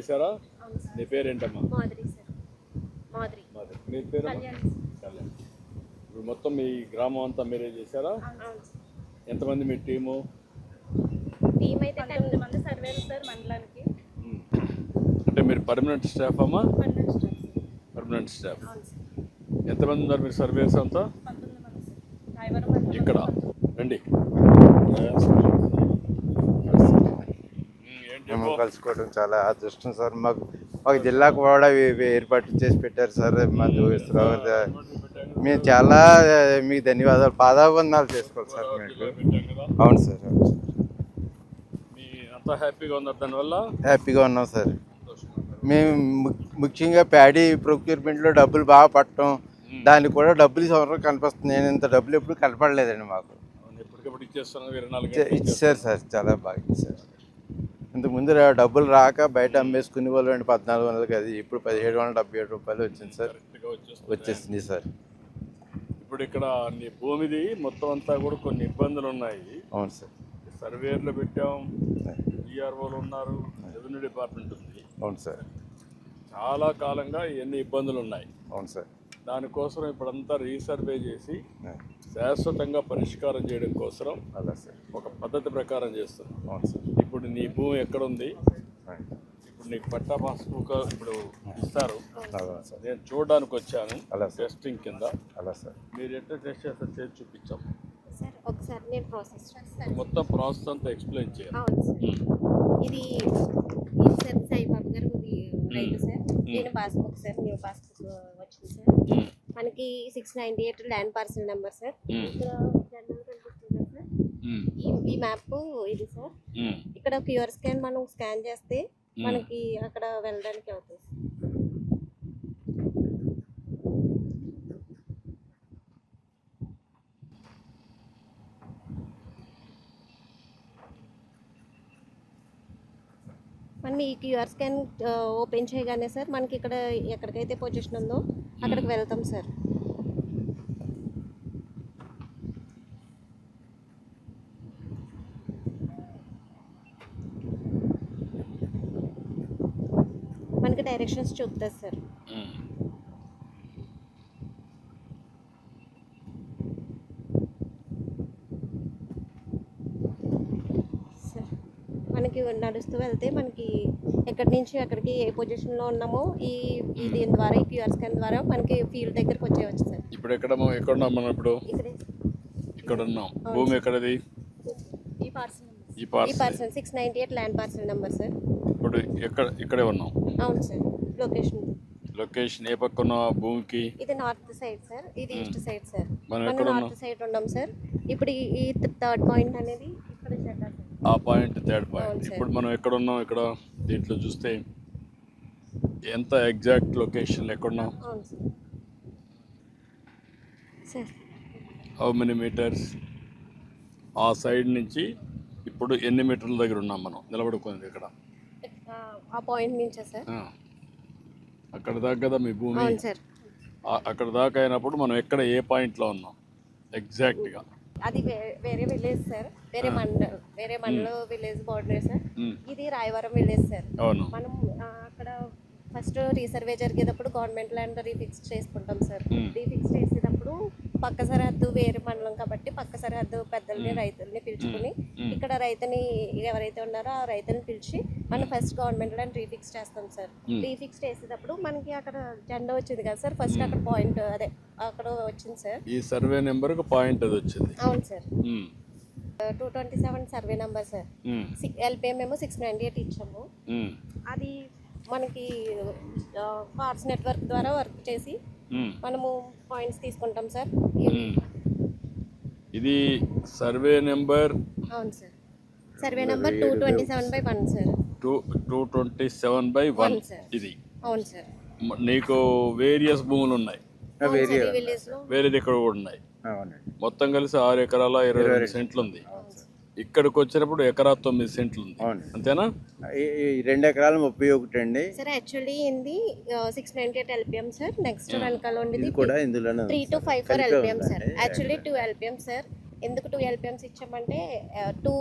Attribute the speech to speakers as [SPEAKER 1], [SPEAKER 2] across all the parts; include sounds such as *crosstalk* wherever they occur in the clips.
[SPEAKER 1] చేశారా? నీ పేరేంటమ్మా? మీ పేరు
[SPEAKER 2] కళ్యాణ్
[SPEAKER 1] ఇప్పుడు మొత్తం మీ గ్రామం అంతా మీరే చేశారా? ఎంతమంది మీ టీము?
[SPEAKER 2] టీం అయితే తొమ్మిది మంది సర్వేలు సార్ మండలానికి.
[SPEAKER 1] ఉమ్. అంటే మీరు పర్మనెంట్ స్టాఫ్ అమ్మా? పర్మనెంట్ స్టాఫ్ ఎంతమంది ఉన్నారు మీరు సర్వేయర్స్ అంతా? ఇక్కడ. రండి.
[SPEAKER 3] మేము? కలుసుకోవడం చాలా అదృష్టం సార్. మాకు మాకు జిల్లాకు కూడా ఏర్పాటు చేసి పెట్టారు సార్. మా దోస్తురావు మేము చాలా మీకు ధన్యవాదాలు. పాదాబంధాలు చేసుకోవాలి సార్ మీకు. అవును సార్
[SPEAKER 1] హ్యాపీగా ఉన్నారు దానివల్ల?
[SPEAKER 3] హ్యాపీగా ఉన్నాం సార్. మేము ముఖ్యంగా ప్యాడీ ప్రొక్యూర్మెంట్లో డబ్బులు బాగా పట్టడం దానికి కూడా డబ్బులు సంవత్సరం కనిపిస్తుంది. నేను ఇంత డబ్బులు ఎప్పుడు కనపడలేదండి మాకు. ఇచ్చారు సార్ చాలా బాగా ఇచ్చారు. ఇంతకు ముందు డబ్బులు రాక బయట అమ్మేసుకునే వాళ్ళు అండి పద్నాలుగు వందలకి అది ఇప్పుడు పదిహేడు వందల డెబ్బై ఏడు రూపాయలు వచ్చింది సార్. వచ్చేసింది సార్.
[SPEAKER 1] ఇప్పుడు ఇక్కడ నీ భూమిది మొత్తం అంతా కూడా కొన్ని ఇబ్బందులు ఉన్నాయి.
[SPEAKER 3] అవును సార్.
[SPEAKER 1] సర్వేర్లు పెట్టాం డిఆర్ఓలు ఉన్నారు రెవెన్యూ డిపార్ట్మెంట్ ఉంది.
[SPEAKER 3] అవును సార్.
[SPEAKER 1] చాలా కాలంగా ఎన్ని ఇబ్బందులు ఉన్నాయి.
[SPEAKER 3] అవును సార్.
[SPEAKER 1] దానికోసం ఇప్పుడంతా రీసర్వే చేసి శాశ్వతంగా పరిష్కారం చేయడం కోసం
[SPEAKER 3] అలా సార్.
[SPEAKER 1] ఒక పద్ధతి ప్రకారం చేస్తున్నాం.
[SPEAKER 3] అవును సార్.
[SPEAKER 1] ఇప్పుడు నీ భూమి ఎక్కడుంది? ఇప్పుడు నీకు పట్టా పాస్బుక్ ఇప్పుడు ఇస్తారు.
[SPEAKER 3] అలా సార్.
[SPEAKER 1] నేను చూడడానికి వచ్చాను
[SPEAKER 3] అలా సార్.
[SPEAKER 1] టెస్టింగ్ కింద.
[SPEAKER 3] అలా సార్.
[SPEAKER 1] మీరు ఎట్లా టెస్ట్ చేస్తారు చేసి చూపించాం.
[SPEAKER 2] సార్ ఒకసారి నేను ప్రాసెస్ చేస్తాను.
[SPEAKER 1] మొత్తం ప్రాసెస్ అంతా ఎక్స్ప్లెయిన్ చేయాలి.
[SPEAKER 2] అవును సార్. ఇది సార్ సాయిబాబు గారు సార్. నేను పాస్బుక్ సార్ న్యూ పాస్బుక్ వచ్చింది సార్. మనకి six ninety eight land parcel number sir. Sir. ఈ మ్యాప్ ఇది సార్. ఇక్కడ క్యూఆర్ స్కాన్ మనం స్కాన్ చేస్తే మనకి అక్కడ వెళ్ళడానికి అవుతుంది మనం ఈ క్యూఆర్ స్కాన్ ఓపెన్ చేయగానే సార్ మనకి ఇక్కడ ఎక్కడికైతే పొజిషన్ ఉందో అక్కడికి వెళ్తాం సార్. మనకి డైరెక్షన్స్ చూపుతుంది. సార్ మనకి నడుస్తూ వెళ్తే మనకి ఎక్కడి నుంచి ఎక్కడికి ఏ పొజిషన్లో ఉన్నామో ఈ ఈ దీని ద్వారా ఈ క్యూఆర్ స్కాన్ ద్వారా మనకి ఫీల్డ్ దగ్గరకు వచ్చేయచ్చు సార్
[SPEAKER 1] ఇప్పుడు ఎక్కడ మనం- ఎక్కడ ఉన్నాం మనం ఇప్పుడు?
[SPEAKER 2] ఇక్కడే.
[SPEAKER 1] ఇక్కడ ఉన్నాం భూమి ఎక్కడది?
[SPEAKER 2] ఈ పార్సల్
[SPEAKER 1] ఈ
[SPEAKER 2] ఈ
[SPEAKER 1] parcel
[SPEAKER 2] parcel six ninety eight land parcel number sir
[SPEAKER 1] ఇప్పుడు ఎక్కడ ఇక్కడే ఉన్నాం.
[SPEAKER 2] అవును సార్ లొకేషన్
[SPEAKER 1] లొకేషన్ ఏ పక్క ఉన్న భూమికి?
[SPEAKER 2] ఇది నార్త్ సైడ్ సార్ ఇది ఈస్ట్ సైడ్ సార్
[SPEAKER 1] మనం
[SPEAKER 2] మనం
[SPEAKER 1] ఎక్కడ ఉన్నాం?
[SPEAKER 2] నార్త్ సైడ్ ఉన్నాం సార్ ఇప్పుడు ఈ- థర్డ్ పాయింట్ అనేది
[SPEAKER 1] ఆ పాయింట్ థర్డ్ పాయింట్. ఇప్పుడు మనం ఎక్కడ ఉన్నాం ఇక్కడ దీంట్లో చూస్తే ఎంత ఎగ్జాక్ట్ లొకేషన్ ఎక్కడున్నాం? హౌ మెనీ మీటర్స్ ఆ సైడ్ నుంచి ఇప్పుడు ఎన్ని మీటర్ల దగ్గర ఉన్నాం మనం? నిలబడుకుంది ఇక్కడ.
[SPEAKER 2] ఆ- పాయింట్ నుంచా సార్?
[SPEAKER 1] ఆ. అక్కడ దాకా కదా మీ భూమి? అక్కడ దాకా అయినప్పుడు మనం ఎక్కడ ఏ పాయింట్లో ఉన్నాం? ఎగ్జాక్ట్గా
[SPEAKER 2] అది వేరే విలేజ్ సార్. వేరే మండల్ వేరే మండలం విలేజ్ బార్డర్ సార్. ఇది రాయవరం విలేజ్ సార్. మనం అక్కడ ఫస్ట్ రీసర్వే జరిగేటప్పుడు గవర్నమెంట్ ల్యాండ్ రీఫిక్స్ చేసుకుంటాం సార్. రీఫిక్స్ చేసేటప్పుడు పక్క సరిహద్దు వేరే మండలం కాబట్టి పక్క సరిహద్దు పెద్దల్ని రైతుల్ని పిలుచుకుని. ఇక్కడ రైతుని ఎవరైతే ఉన్నారో ఆ రైతుని పిలిచి మనం ఫస్ట్ గవర్నమెంట్ ల్యాండ్ రీఫిక్స్ చేస్తాం సార్. రీఫిక్స్ చేసేటప్పుడు మనకి అక్కడ జెండా వచ్చింది కదా సార్. ఫస్ట్ అక్కడ పాయింట్ అదే అక్కడ వచ్చింది సార్.
[SPEAKER 1] ఈ సర్వే నెంబర్కి పాయింట్ అది వచ్చింది.
[SPEAKER 2] అవును sir. Two twenty seven survey number sir. LPM మేము సిక్స్ నైంటీ ఎయిట్ ఇచ్చాము. అది మనకి కార్డ్స్ నెట్వర్క్ ద్వారా వర్క్ చేసి. మనము పాయింట్స్ తీసుకుంటాం సార్.
[SPEAKER 1] ఇది సర్వే నెంబర్
[SPEAKER 2] అవును sir. Survey number two twenty seven by one sir.
[SPEAKER 1] Two two twenty seven by one. ఇది.
[SPEAKER 2] అవును సార్.
[SPEAKER 1] నీకు వేరియస్ భూములు ఉన్నాయి.
[SPEAKER 3] వేరే
[SPEAKER 1] ఇక్కడ కూడా ఉన్నాయి. మొత్తం కలిసి ఆరు ఎకరాల ఇరవై రెండు సెంట్లు ఉంది ఇక్కడికి వచ్చినప్పుడు ఎకరా తొమ్మిది సెంట్లు ఉంది అంతేనా?
[SPEAKER 3] రెండు ఎకరాలు ముప్పై ఒకటి అండి
[SPEAKER 2] సార్ యాక్చువల్లీ ఏంది six ninety eight LPM sir. Next వెనకాల
[SPEAKER 3] ఇది
[SPEAKER 2] ఉండేది
[SPEAKER 3] కూడా ఇందులోనే
[SPEAKER 2] three two. Five four LPM sir. Actually two LPM sir. ఎందుకు టూ ఎల్పిఎంస్ ఇచ్చామంటే టూ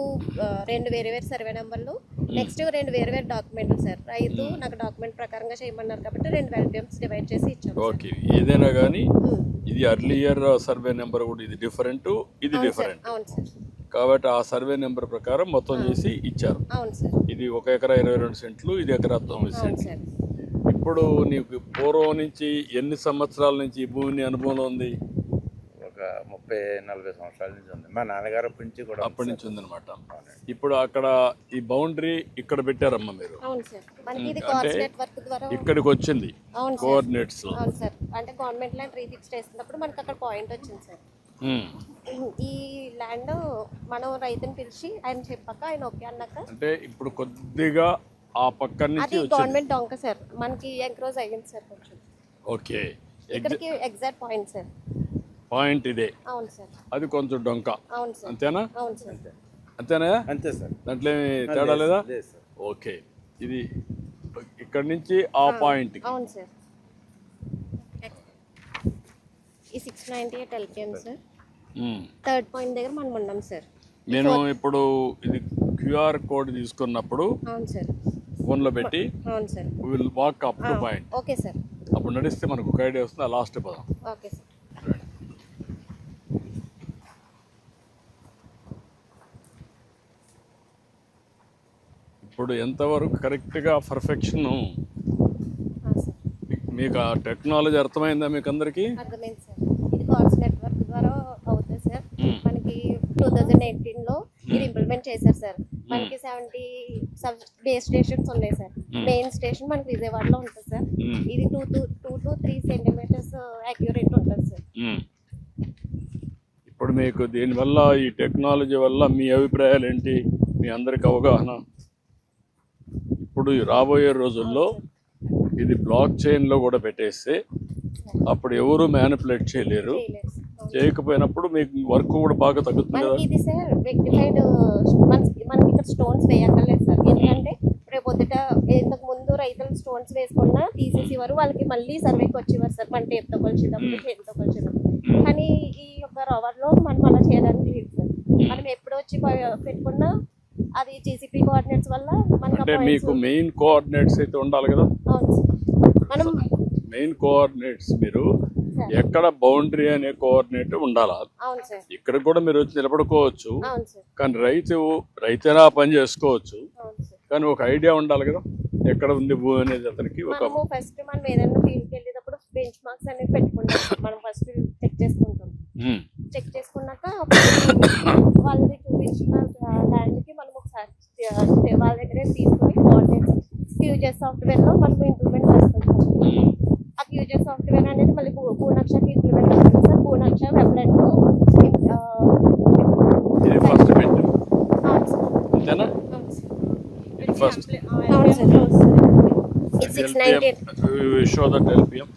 [SPEAKER 2] రెండు వేరే వేరే సర్వే నెంబర్లు నెక్స్ట్ రెండు వేరే వేరే డాక్యుమెంట్లు సార్. రైతు నాకు డాక్యుమెంట్ ప్రకారంగా చేయమన్నారు కాబట్టి రెండు ఎల్పిఎంస్ డివైడ్ చేసి ఇచ్చాం సార్.
[SPEAKER 1] ఓకే ఏదైనా కానీ
[SPEAKER 2] ఉమ్.
[SPEAKER 1] ఇది అర్లియర్ సర్వే నెంబర్ కూడా ఇది డిఫరెంట్ ఇది డిఫరెంట్
[SPEAKER 2] అవును సార్.
[SPEAKER 1] కాబట్టి ఆ సర్వే నెంబర్ ప్రకారం మొత్తం చేసి ఇచ్చారు.
[SPEAKER 2] అవును సార్.
[SPEAKER 1] ఇది ఒక ఎకరా ఇరవై రెండు సెంట్లు ఇది ఎకరా తొమ్మిది సెంట్లు. ఇప్పుడు నీకు పూర్వం నుంచి ఎన్ని సంవత్సరాల నుంచి ఈ భూమిని అనుభవంలో ఉంది?
[SPEAKER 3] ఒక ముప్పై నలభై సంవత్సరాల నుంచి ఉంది. మా నాన్నగారు నుంచి కూడా ఉంది.
[SPEAKER 1] అప్పటి. నుంచి ఉందన్నమాట.
[SPEAKER 3] అవునండి.
[SPEAKER 1] ఇప్పుడు అక్కడ ఈ బౌండరీ ఇక్కడ పెట్టారమ్మా మీరు?
[SPEAKER 2] అవును సార్. మనకి ఇది
[SPEAKER 1] అంటే
[SPEAKER 2] కార్స్ నెట్వర్క్ ద్వారా
[SPEAKER 1] ఇక్కడికి వచ్చింది.
[SPEAKER 2] అవును సార్.
[SPEAKER 1] కోఆర్డినేట్స్
[SPEAKER 2] అవును సార్. అంటే గవర్నమెంట్ ల్యాండ్ రీఫిక్స్ చేసినప్పుడు మనకి అక్కడ పాయింట్ వచ్చింది సార్. ఈ ల్యాండ్ మనం రైతుని పిలిచి ఆయన చెప్పాక ఆయన ఓకే అన్నాక
[SPEAKER 1] అంటే ఇప్పుడు కొద్దిగా ఆ పక్క నుంచి
[SPEAKER 2] గవర్నమెంట్ డొంక సార్. మనకి ఎంక్రోజ్ అయ్యింది సార్ కొంచెం.
[SPEAKER 1] ఓకే.
[SPEAKER 2] ఇక్కడికి ఎగ్జాక్ట్ పాయింట్ సార్.
[SPEAKER 1] పాయింట్ ఇదే.
[SPEAKER 2] అవును సార్.
[SPEAKER 1] అది కొంచెం డొంక.
[SPEAKER 2] అవును సార్.
[SPEAKER 1] అంతేనా?
[SPEAKER 2] అవును సార్.
[SPEAKER 1] అంతేనా?
[SPEAKER 3] అంతే సార్.
[SPEAKER 1] దాంట్లో ఏమి తేడా లేదా? ఓకే. ఇది ఇక్కడ నుంచి ఆ పాయింట్
[SPEAKER 2] అవును సార్. ఈ six ninety eight LPM sir. Third point దగ్గర మనం ఉన్నాం సార్.
[SPEAKER 1] నేను ఇప్పుడు ఇది క్యూఆర్ కోడ్ తీసుకున్నప్పుడు
[SPEAKER 2] అవును సార్.
[SPEAKER 1] ఫోన్లో పెట్టి
[SPEAKER 2] అవును sir.
[SPEAKER 1] Will walk up to point
[SPEAKER 2] okay sir.
[SPEAKER 1] అప్పుడు నడిస్తే మనకు ఒక ఐడియా వస్తుంది ఆ లాస్ట్ పదం.
[SPEAKER 2] Okay sir.
[SPEAKER 1] ఇప్పుడు ఎంతవరకు కరెక్ట్గా పర్ఫెక్షన్? మీకు ఆ టెక్నాలజీ అర్థమైందా మీకు అందరికీ
[SPEAKER 2] అర్థమైంది సార్. ఇది కార్స్ నెట్వర్క్ ద్వారా అవుతుంది సార్. మనకి టూ థౌజండ్ ఎయిటీన్లో ఇది ఇంప్లిమెంట్ చేశారు సార్. మనకి సెవెంటీ సబ్ బేస్ స్టేషన్స్ ఉన్నాయి సార్. మెయిన్ స్టేషన్ మనకి విజయవాడలో ఉంటుంది సార్. ఇది two two two to three centimetres accurate ఉంటుంది సార్.
[SPEAKER 1] ఇప్పుడు మీకు దీనివల్ల ఈ టెక్నాలజీ వల్ల మీ అభిప్రాయాలు ఏంటి మీ అందరికి అవగాహన? ఇప్పుడు రాబోయే రోజుల్లో ఇది బ్లాక్ చైన్లో కూడా పెట్టేస్తే అప్పుడు ఎవరు మ్యానిపులేట్ చేయలేరు. చేయకపోయినప్పుడు మీకు వర్క్ కూడా బాగా తగ్గుతుంది కదా?
[SPEAKER 2] ఇది సార్ రెక్టిఫైడ్ మనకి ఇక్కడ స్టోన్స్ వేయక్కర్లేదు సార్. ఎందుకంటే రేపు పొద్దుట ఇంతకు ముందు రైతులు స్టోన్స్ వేసుకున్నా తీసేసి వారు వాళ్ళకి మళ్ళీ సర్వేకి వచ్చేవారు సార్. మన టేప్తో కొలిచేటప్పుడు చేతితో కొలిచేటప్పుడు కానీ ఈ యొక్క రవర్లో మనం అలా చేయడానికి లేదు సార్. మనం ఎప్పుడు వచ్చి పెట్టుకున్నా అది జీసీపీ కోఆర్డినేట్స్ వల్ల మనకి
[SPEAKER 1] అంటే మీకు మెయిన్ కోఆర్డినేట్స్ అయితే ఉండాలి కదా?
[SPEAKER 2] మనం
[SPEAKER 1] మెయిన్ కోఆర్డినేట్స్ మీరు ఎక్కడ బౌండరీ అనే కోఆర్డినేట్ ఉండాలి? ఇక్కడ కూడా మీరు వచ్చి నిలబడుకోవచ్చు. కానీ రైతు రైతైనా పని చేసుకోవచ్చు. కానీ ఒక ఐడియా ఉండాలి కదా? ఎక్కడ ఉంది భూ అనేది అతనికి ఒక
[SPEAKER 2] ఫస్ట్ మనం ఏదైనా ఫీల్డ్కి వెళ్ళేటప్పుడు బెంచ్ మార్క్స్ అనేది పెట్టుకుంటాం. మనం ఫస్ట్ చెక్ చేసుకుంటాం. చెక్ చేసుకున్నాక వాళ్ళది చూపించిన ల్యాండ్కి మనం వాళ్ళ దగ్గరే తీసుకొని కోఆర్డినేట్స్ ఫ్యూచర్ సాఫ్ట్వేర్లో మనం ఇంప్లిమెంట్ చేస్తాం.
[SPEAKER 1] ఉమ్.
[SPEAKER 2] ఆ ఫ్యూచర్ సాఫ్ట్వేర్ అనేది మళ్ళీ భూనక్షకి ఇంప్లిమెంట్ అవుతుంది సార్ భూనక్ష వెబ్లెట్
[SPEAKER 1] ఫస్ట్ అంతేనా? First
[SPEAKER 2] six ninety eight
[SPEAKER 1] show that LPM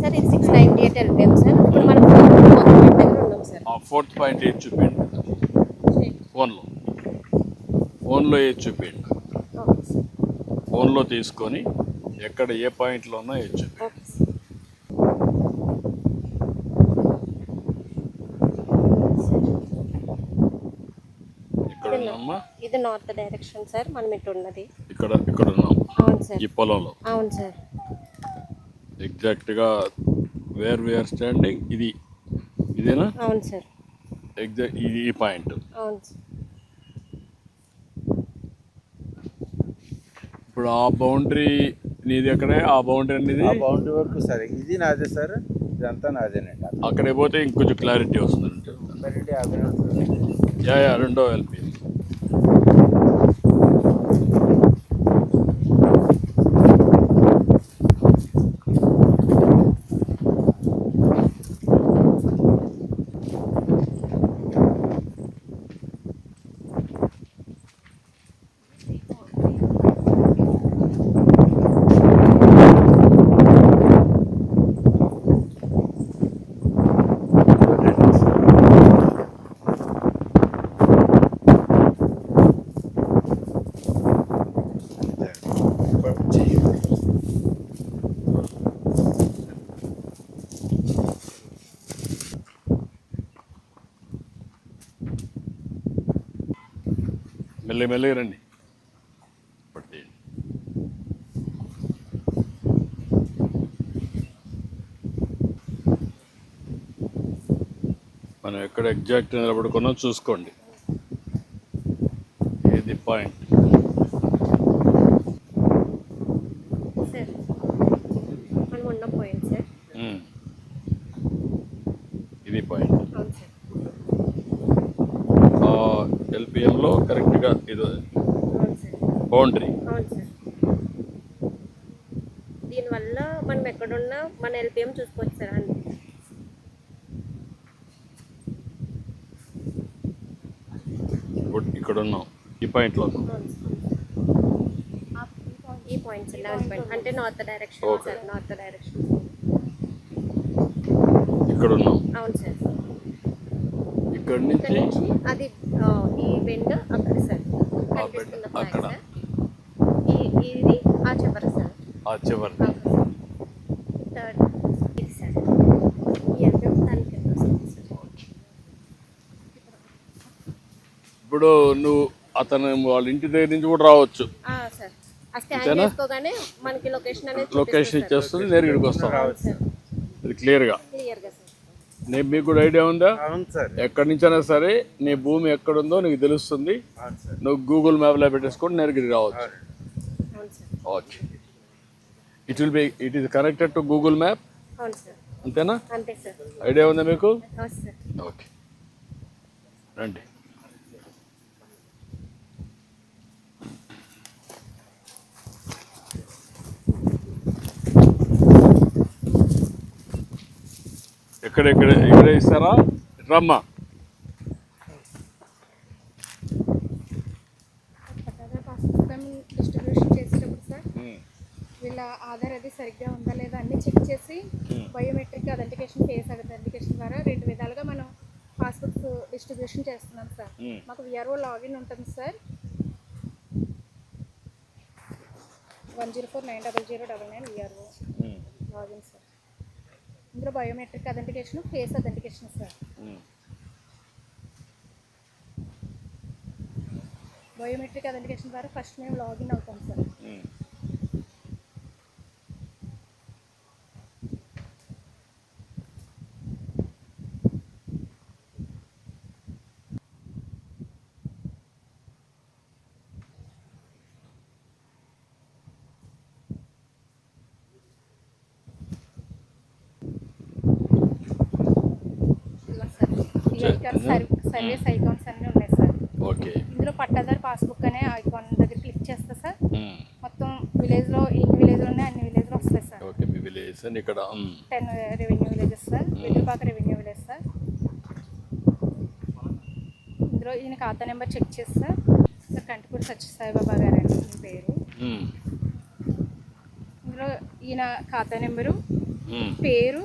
[SPEAKER 2] sir ఇది సిక్స్ నైన్టీ ఎయిట్ వెళ్ళిపోయాం సార్ ఇప్పుడు మనం ఫోర్త్ పాయింట్
[SPEAKER 1] ఏది చూపించండి ఫోన్లో. ఫోన్లో ఏది చూపించండి ఫోన్లో తీసుకొని ఎక్కడ ఏ పాయింట్లో ఉన్నా ఏది చూపించండి
[SPEAKER 2] ఇది నార్త్ డైరెక్షన్ సార్ మనం ఇటు ఉన్నది.
[SPEAKER 1] ఇక్కడ ఇక్కడ ఉన్నాం.
[SPEAKER 2] అవును సార్.
[SPEAKER 1] ఈ పొలంలో.
[SPEAKER 2] అవును సార్.
[SPEAKER 1] ఎగ్జాక్ట్గా వేర్ వేర్ స్టాండింగ్ ఇది. ఇదేనా?
[SPEAKER 2] అవును సార్.
[SPEAKER 1] ఎగ్జాక్ట్ ఇది ఈ పాయింట్.
[SPEAKER 2] అవును సార్.
[SPEAKER 1] ఇప్పుడు ఆ బౌండరీ నీది ఎక్కడే? ఆ బౌండరీ అనేది
[SPEAKER 3] ఆ బౌండరీ వరకు సరే ఇది నాదే సార్ ఇదంతా నాదేనండి
[SPEAKER 1] అక్కడికి పోతే ఇంకొంచెం క్లారిటీ వస్తుంది యా రెండో ఎల్పి మెల్లి మెల్లి రండి. మనం ఎక్కడ ఎగ్జాక్ట్ నిలబడుకున్నా చూసుకోండి. ఇది పాయింట్
[SPEAKER 2] సార్ మనం ఉన్న పాయింట్ సార్
[SPEAKER 1] ఇది పాయింట్
[SPEAKER 2] అవును సార్
[SPEAKER 1] ఎల్పిఎంలో కరెక్ట్గా ఇది
[SPEAKER 2] అవును సార్
[SPEAKER 1] బౌండరీ
[SPEAKER 2] అవును సార్ దీనివల్ల మనం మన ఎల్పిఎం చూసుకోవచ్చు సార్ అండి
[SPEAKER 1] ఇప్పుడు ఇక్కడ ఉన్నాం. ఈ పాయింట్లో
[SPEAKER 2] ఈ పాయింట్ సార్ లెవెన్ పాయింట్. అంటే north direction. Sir north direction
[SPEAKER 1] ఇక్కడ ఉన్నాం.
[SPEAKER 2] అవును సార్.
[SPEAKER 1] ఇక్కడ నుంచి
[SPEAKER 2] అది ఈ బెండ్ అక్కడ సార్. కనిపిస్తున్న
[SPEAKER 1] అక్కడ.
[SPEAKER 2] సార్. ఈ ఇది ఆ చివర సార్.
[SPEAKER 1] ఆ చివరి
[SPEAKER 2] థర్డ్ ఇది సార్ ఈ ఎల్పిఎం దాని కింద వస్తుంది సార్
[SPEAKER 1] ఇప్పుడు నువ్వు అతను వాళ్ళ ఇంటి దగ్గర నుంచి కూడా రావచ్చు.
[SPEAKER 2] లొకేషన్ అనేది
[SPEAKER 1] లొకేషన్ ఇచ్చేస్తుంది నేరుగా ఇక్కడికి వస్తాం అది క్లియర్గా నేను మీకు కూడా ఐడియా ఉందా?
[SPEAKER 3] అవును సార్.
[SPEAKER 1] ఎక్కడి నుంచైనా సరే నీ భూమి ఎక్కడుందో నీకు తెలుస్తుంది.
[SPEAKER 3] అవును సార్.
[SPEAKER 1] నువ్వు గూగుల్ మ్యాప్లో పెట్టేసుకొని నేరుగా ఇక్కడికి రావచ్చు.
[SPEAKER 2] అవును. Sir.
[SPEAKER 1] Okay. It will be it is connected to Google map
[SPEAKER 2] అవును సార్.
[SPEAKER 1] అంతేనా?
[SPEAKER 2] అంతే సార్.
[SPEAKER 1] ఐడియా ఉందా మీకు?
[SPEAKER 2] అవును సార్.
[SPEAKER 1] ఓకే. రండి. ఎక్కడ ఎక్కడ ఇక్కడ ఇస్తారా? రమ్మా.
[SPEAKER 4] డిస్ట్రిబ్యూషన్ చేసేటప్పుడు సార్ వీళ్ళ ఆధార్ అది సరిగ్గా ఉందా లేదా అన్ని చెక్ చేసి బయోమెట్రిక్ అథెంటికేషన్ ఫేస్ అథెంటికేషన్ ద్వారా రెండు విధాలుగా మనం పాస్బుక్స్ డిస్ట్రిబ్యూషన్ చేస్తున్నాం సార్ మాకు విఆర్ఓ లాగిన్ ఉంటుంది sir one zero four nine double zero double nine VRO login sir ఇందులో biometric authentication face authentication sir biometric authentication ద్వారా ఫస్ట్ మేము లాగిన్ అవుతాం సార్ ఇలా సార్ ఈ సర్వ్ సర్వీస్ ఐకాన్స్ అన్నీ ఉన్నాయి సార్.
[SPEAKER 1] ఓకే.
[SPEAKER 4] ఇందులో పట్టాదారు పాస్బుక్ అనే ఐకాన్ దగ్గర క్లిక్ చేస్తే సార్. మొత్తం విలేజ్లో ఎన్ని విలేజ్లు ఉన్నాయి అన్ని విలేజ్లు వస్తాయి సార్.
[SPEAKER 1] ఓకే. మీ విలేజ్ ఇక్కడ
[SPEAKER 4] ten revenue villages sir. Vellupaka revenue village sir. ఇందులో ఈయన ఖాతా నెంబర్ చెక్ చేసి సార్. సార్ కంటిపూడి సత్యసాయిబాబా గారు అండి పేరు. ఇందులో ఈయన ఖాతా నెంబరు పేరు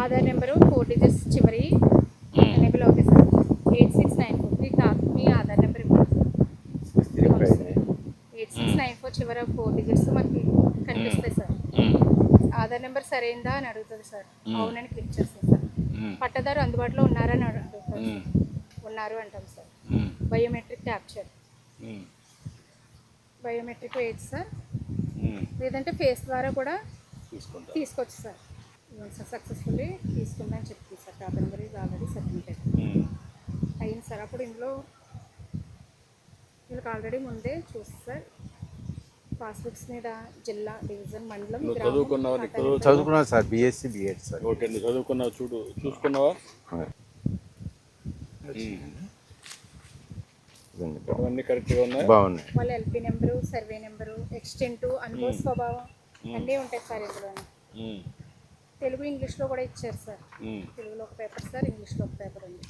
[SPEAKER 4] ఆధార్ నెంబరు ఫోర్ డిజిట్స్ చివరి
[SPEAKER 1] మ్.
[SPEAKER 4] ఎనేబుల్ అవుతాయి sir eight six nine four మీ తా మీ ఆధార్ నెంబర్ ఇవ్వండి ఎయిట్ సిక్స్ నైన్ ఫోర్ చివర ఫోర్ డిజిట్స్ మనకి కనిపిస్తాయి సార్. ఆధార్ నెంబర్ సరైందా అని అడుగుతుంది సార్. అవునని క్లిక్ చేస్తాం సార్. పట్టదారు అందుబాటులో ఉన్నారని సార్. ఉన్నారు అంటాం sir. Biometric capture biometric wait sir. లేదంటే ఫేస్ ద్వారా కూడా తీసుకోవచ్చు సార్. సక్సెస్ఫుల్లీ తీసుకుందని చెప్తుంది సార్. ఖాతా నెంబర్ ఇది ఆల్రెడీ
[SPEAKER 1] మ్,
[SPEAKER 4] అయింది సార్. అప్పుడు ఇందులో వీళ్ళకి ఆల్రెడీ ముందే చూసి సార్. పాస్బుక్స్ మీద జిల్లా డివిజన్ మండలం
[SPEAKER 1] నువ్వు
[SPEAKER 4] గ్రామం,
[SPEAKER 1] చదువుకున్నావా నీకు?
[SPEAKER 4] ఖాతా
[SPEAKER 1] చదువు
[SPEAKER 4] నెంబర్.
[SPEAKER 3] చదువుకున్నాను sir BSc BEd sir.
[SPEAKER 1] Okay నువ్వు చదువుకున్నావు? చూడు చూసుకున్నావా?
[SPEAKER 3] ఇదండి.
[SPEAKER 1] అవన్నీ కరెక్ట్గా ఉన్నాయి?
[SPEAKER 3] బాగున్నాయి.
[SPEAKER 4] వాళ్ళ LP number survey number extent అనుభవ స్వభావం అన్నీ ఉంటాయి సార్ ఇందులో తెలుగు ఇంగ్లీష్లో కూడా ఇచ్చారు సార్. తెలుగులో ఒక పేపర్ సార్ ఇంగ్లీష్లో ఒక పేపర్ ఉంది.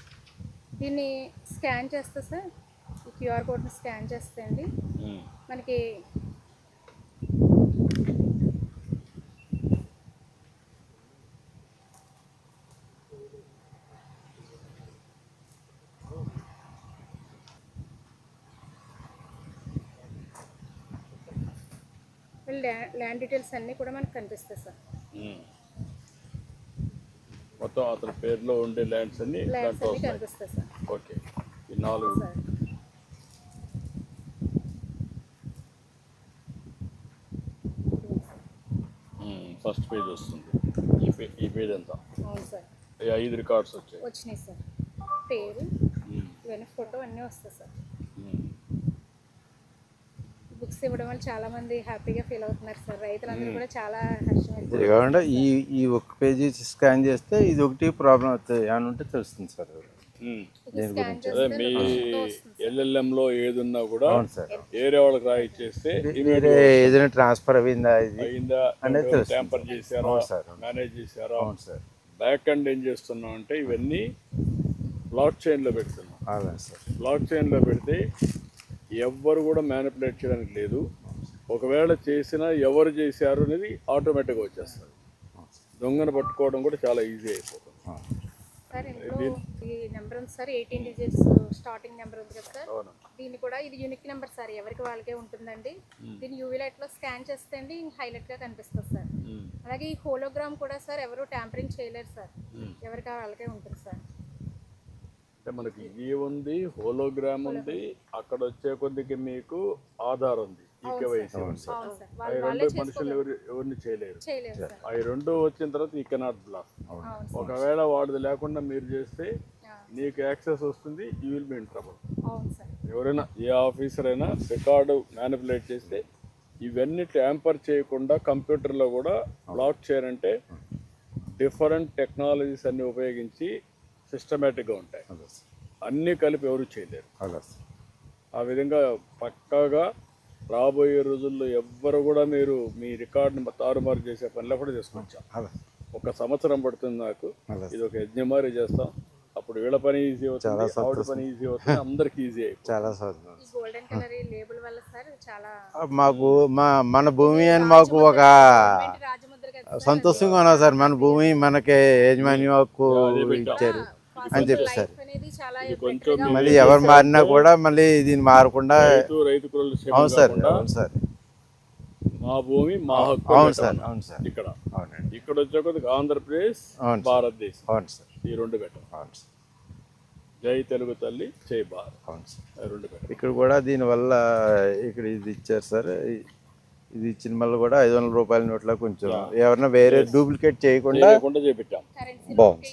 [SPEAKER 4] దీన్ని స్కాన్ చేస్తే సార్. ఈ క్యూఆర్ కోడ్ని స్కాన్ చేస్తే అండి. మనకి ల్యాండ్ డీటెయిల్స్ అన్నీ కూడా మనకు కనిపిస్తాయి సార్.
[SPEAKER 1] మొత్తం అతని పేరులో ఉండే ల్యాండ్స్ అన్ని
[SPEAKER 4] ల్యాండ్స్ కనిపిస్తాయి సార్.
[SPEAKER 1] ఓకే. నాలుగు.
[SPEAKER 4] సార్.
[SPEAKER 1] ఫస్ట్ పేజ్ వస్తుంది. ఈ పే ఈ పేజ్ ఎంత?
[SPEAKER 4] అవును సార్.
[SPEAKER 1] ఐదు రికార్డ్స్ వచ్చాయి.
[SPEAKER 4] వచ్చినాయి సార్. పేరు ఇవన్నీ ఫోటో అన్నీ వస్తాయి సార్. బుక్స్ ఇవ్వడం వల్ల చాలా మంది హ్యాపీగా ఫీల్ అవుతున్నారు సార్. రైతులందరూ కూడా చాలా హర్షం
[SPEAKER 3] కాకుండా ఈ ఈ ఒక్క పేజీ స్కాన్ చేస్తే ఇది ఒకటి ప్రాబ్లం అవుతుంది అని ఉంటే తెలుస్తుంది సార్.
[SPEAKER 1] మీ ఎల్ఎల్ఎంలో కూడా వాళ్ళకి రాయిచ్చేస్తే
[SPEAKER 3] వేరే ఏదైనా ట్రాన్స్ఫర్ అయిందా ఇది?
[SPEAKER 1] అయిందా?
[SPEAKER 3] అనేది తెలుస్తుంది.
[SPEAKER 1] ట్యాంపర్ చేశారా?
[SPEAKER 3] అవును సార్.
[SPEAKER 1] మేనేజ్ చేశారా?
[SPEAKER 3] అవును సార్.
[SPEAKER 1] బ్యాక్ అండ్ ఏం చేస్తున్నాం అంటే ఇవన్నీ బ్లాక్ చైన్లో పెడుతున్నాం
[SPEAKER 3] అలాగే సార్.
[SPEAKER 1] బ్లాక్ చైన్లో పెడితే ఎవ్వరు కూడా మ్యానిపులేట్ చేయడానికి లేదు. ఒకవేళ చేసినా ఎవరు చేశారు అనేది ఆటోమేటిక్గా వచ్చేస్తుంది. దొంగను పట్టుకోవడం కూడా చాలా ఈజీ అయిపోతుంది.
[SPEAKER 4] సార్ ఇందులో ఈ నెంబర్ ఉంది sir eighteen digits starting number ఉంది కదా సార్. దీన్ని కూడా ఇది యూనిక్ నెంబర్ సార్ ఎవరికి వాళ్ళకే ఉంటుందండి. దీన్ని యూవీ లైట్లో స్కాన్ చేస్తే అండి హైలైట్గా కనిపిస్తుంది సార్. అలాగే ఈ హోలోగ్రామ్ కూడా సార్ ఎవరు ట్యాంపరింగ్ చేయలేరు సార్. ఎవరికి వాళ్ళకే ఉంటుంది సార్.
[SPEAKER 1] అంటే మనకి ఈ ఉంది హోలోగ్రామ్ ఉంది అక్కడ వచ్చే కొద్దికి మీకు ఆధార్ ఉంది ఈకేవైసీ ఉంది. అవి రెండు మనుషులు ఎవరు ఎవరిని చేయలేరు.
[SPEAKER 4] చేయలేరు సార్.
[SPEAKER 1] అవి రెండు వచ్చిన తర్వాత ఈ కెనాట్ బ్లాక్
[SPEAKER 4] అవును
[SPEAKER 1] ఒకవేళ వాడిది లేకుండా మీరు చేస్తే నీకు యాక్సెస్ వస్తుంది you will be in trouble
[SPEAKER 4] అవును సార్.
[SPEAKER 1] ఎవరైనా ఏ ఆఫీసర్ అయినా రికార్డు మ్యానిపులేట్ చేస్తే ఇవన్నీ ట్యాంపర్ చేయకుండా కంప్యూటర్లో కూడా బ్లాక్ చేయాలంటే డిఫరెంట్ టెక్నాలజీస్ అన్ని ఉపయోగించి సిస్టమేటిక్గా ఉంటాయి. అన్నీ కలిపి ఎవరు చేయలేరు. ఆ విధంగా పక్కాగా రాబోయే రోజుల్లో ఎవ్వరు కూడా మీరు మీ రికార్డుని తారుమారు చేసే పనిలో కూడా చేసుకొచ్చాం.
[SPEAKER 3] అలా
[SPEAKER 1] ఒక సంవత్సరం పడుతుంది నాకు.
[SPEAKER 3] అలా
[SPEAKER 1] ఇది ఒక యజ్ఞమారి చేస్తాం. అప్పుడు వీళ్ళ పని ఈజీ అవుతుంది ఆవిడ పని ఈజీ అవుతుంది అందరికి ఈజీ అయిపోతుంది.
[SPEAKER 3] చాలా సంతోషం.
[SPEAKER 4] ఈ గోల్డెన్ కలర్ లేబుల్ వల్ల సార్ చాలా
[SPEAKER 3] మాకు మా మన భూమి అని మాకు ఒక. సంతోషంగా ఉన్నా సార్. మన భూమి మనకి యజమాని హక్కు ఇచ్చారు. అని చెప్పి సార్.
[SPEAKER 4] లైఫ్ అనేది చాలా
[SPEAKER 1] కొంచెం
[SPEAKER 4] better గా
[SPEAKER 3] మళ్ళీ ఎవరు మారినా కూడా మళ్ళీ దీన్ని మారకుండా అవును సార్ అవును సార్.
[SPEAKER 1] మా భూమి మా హక్కు
[SPEAKER 3] అవును సార్. అవును సార్.
[SPEAKER 1] ఇక్కడ.
[SPEAKER 3] అవునండి.
[SPEAKER 1] ఇక్కడ వచ్చే కొద్దిగా ఆంధ్రప్రదేశ్. భారతదేశం.
[SPEAKER 3] అవును సార్.
[SPEAKER 1] ఈ రెండు పెట్టం
[SPEAKER 3] అవును సార్.
[SPEAKER 1] జై తెలుగు తల్లి జై భారత్.
[SPEAKER 3] అవును సార్.
[SPEAKER 1] ఈ రెండు పెట్టం
[SPEAKER 3] ఇక్కడ కూడా దీనివల్ల ఇక్కడ ఇది ఇచ్చారు సార్. ఇది ఇచ్చిన వల్ల కూడా ఐదు వందల రూపాయల నోట్ల కొంచెం ఎవరన్నా వేరే డూప్లికేట్ చేయకుండా బాగుంది.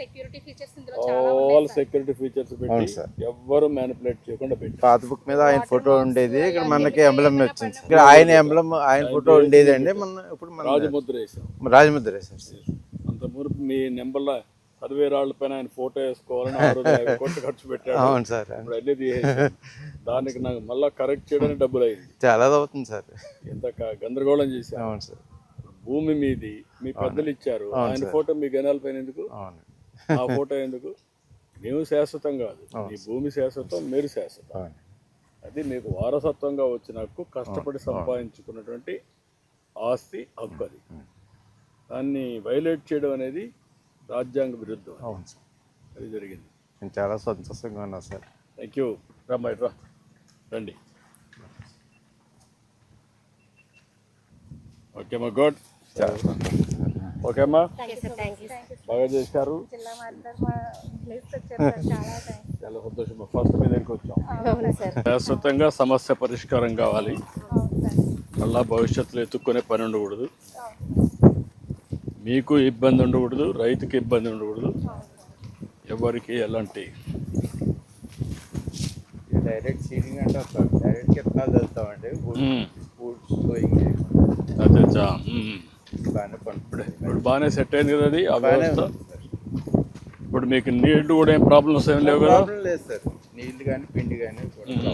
[SPEAKER 4] సెక్యూరిటీ ఫీచర్స్ ఇందులో చాలా ఉన్నాయి
[SPEAKER 1] ఆల్ సెక్యూరిటీ ఫీచర్స్
[SPEAKER 3] అవును
[SPEAKER 1] పెట్టి
[SPEAKER 3] సార్.
[SPEAKER 1] ఎవ్వరు మ్యానిపులేట్ చేయకుండా పెట్టి.
[SPEAKER 3] పాత బుక్ మీద ఆయన ఫోటో ఉండేది. ఇక్కడ మనకి ఎంబ్లం వచ్చింది. ఇక్కడ ఆయన ఎంబ్లం ఆయన ఫోటో ఉండేది అండి. మన ఇప్పుడు మన
[SPEAKER 1] రాజముద్ర వేసాం.
[SPEAKER 3] రాజముద్ర సార్.
[SPEAKER 1] అంత మురుపు మీ నెంబర్లో సర్వే రాళ్ళ పైన ఆయన ఫోటో వేసుకోవాలని ఖర్చు పెట్టాడు.
[SPEAKER 3] అవును సార్.
[SPEAKER 1] ఇప్పుడు అన్నీ తీసేసాం. *laughs* దానికి నాకు మళ్ళీ కరెక్ట్ చేయడానికి డబ్బులు అయింది *laughs*
[SPEAKER 3] చాలా అవుతుంది సార్.
[SPEAKER 1] ఎంత గందరగోళం చేశాం
[SPEAKER 3] అవును సార్.
[SPEAKER 1] భూమి మీది మీ పెద్దలు ఇచ్చారు. ఆయన ఫోటో మీ గనాల పైన ఎందుకు?
[SPEAKER 3] అవును.
[SPEAKER 1] ఆ ఫోటో ఎందుకు? మేము శాశ్వతం కాదు. మీ భూమి శాశ్వతం మీరు శాశ్వతం. అది మీకు వారసత్వంగా వచ్చిన హక్కు కష్టపడి సంపాదించుకున్నటువంటి ఆస్తి హక్కు అది. దాన్ని వైలేట్ చేయడం అనేది రాజ్యాంగ విరుద్ధం
[SPEAKER 3] అవును సార్.
[SPEAKER 1] అది జరిగింది.
[SPEAKER 3] నేను చాలా సంతోషంగా ఉన్నా సార్.
[SPEAKER 1] థ్యాంక్ యూ రమ్మా ఇట్రా రండి. ఓకేమ్మా గుడ్ ఓకేమ్మా బాగా చేశారు.
[SPEAKER 4] చాలా
[SPEAKER 1] సంతోషం. ఫస్ట్ మీ దగ్గరికి వచ్చాం శాశ్వతంగా సమస్య పరిష్కారం కావాలి. మళ్ళా భవిష్యత్తులో ఎత్తుక్కునే పని ఉండకూడదు. మీకు ఇబ్బంది ఉండకూడదు రైతుకి ఇబ్బంది ఉండకూడదు. ఎవరికి ఎలాంటి
[SPEAKER 3] డైరెక్ట్ సీడింగ్ అంటారు సార్ డైరెక్ట్ విత్తనాలు చదువుతామండి
[SPEAKER 1] మ్మ్.
[SPEAKER 3] బాగానే పండుతుంది
[SPEAKER 1] ఇప్పుడు బాగానే సెట్ అయింది కదా అది ఇప్పుడు మీకు నీళ్ళు కూడా ఏం ప్రాబ్లమ్స్ ఏం లేవు కదా?
[SPEAKER 3] లేదు సార్. నీళ్ళు కానీ పిండి కానీ.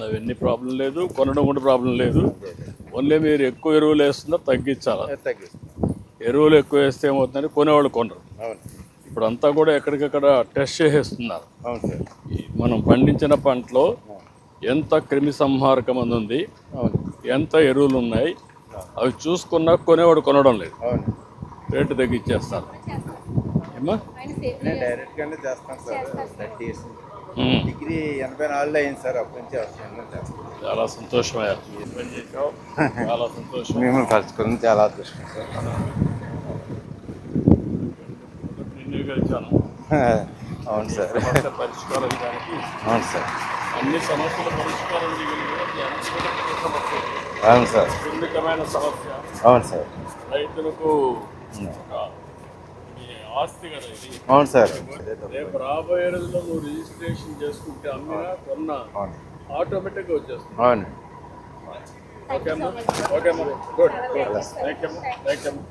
[SPEAKER 1] అవన్నీ ప్రాబ్లం లేదు కొనడం కూడా ప్రాబ్లం లేదు. ఓన్లీ మీరు ఎక్కువ ఎరువులు వేస్తున్నా తగ్గించాలి? ఎరువులు ఎక్కువ వేస్తే ఏమవుతుందని కొనేవాళ్ళు కొనరు.
[SPEAKER 3] అవును.
[SPEAKER 1] ఇప్పుడు అంతా కూడా ఎక్కడికక్కడ టెస్ట్ చేసేస్తున్నారు. మనం పండించిన పంటలో ఎంత క్రిమి సంహారకం మందు ఉంది
[SPEAKER 3] అవును.
[SPEAKER 1] ఎంత ఎరువులు ఉన్నాయి అవి చూసుకున్నా కొనేవాడు కొనడం లేదు.
[SPEAKER 3] అవును.
[SPEAKER 1] రేటు తగ్గించేస్తారు
[SPEAKER 3] డైరెక్ట్గానే చేస్తాను సార్. Thirty years.
[SPEAKER 1] మ్మ్.
[SPEAKER 3] డిగ్రీ ఎనభై నాలుగులో అయింది సార్ అప్పటి నుంచి
[SPEAKER 1] చాలా సంతోషమయ్యా చాలా సంతోషం
[SPEAKER 3] మిమ్మల్ని కలుసుకుని చాలా అదృష్టం సార్.
[SPEAKER 1] నిన్ను గెలిచాను *laughs*
[SPEAKER 3] అవును సార్.
[SPEAKER 1] పరిష్కారం
[SPEAKER 3] అవును సార్.
[SPEAKER 1] అన్ని సమస్యలు పరిష్కారం
[SPEAKER 3] అవును సార్.
[SPEAKER 1] సున్నితమైన సమస్య.
[SPEAKER 3] అవును సార్.
[SPEAKER 1] రైతులకు ఆస్తి కదా ఇది.
[SPEAKER 3] అవును సార్.
[SPEAKER 1] రేపు రాబోయే రోజుల్లో నువ్వు రిజిస్ట్రేషన్ చేసుకుంటే అమ్మినా కొన్నా ఆటోమేటిక్గా వచ్చేస్తుంది.
[SPEAKER 3] అవును.
[SPEAKER 1] ఓకే అమ్మా. ఓకే అమ్మా. Good good. థ్యాంక్ యూ అమ్మా. Thank you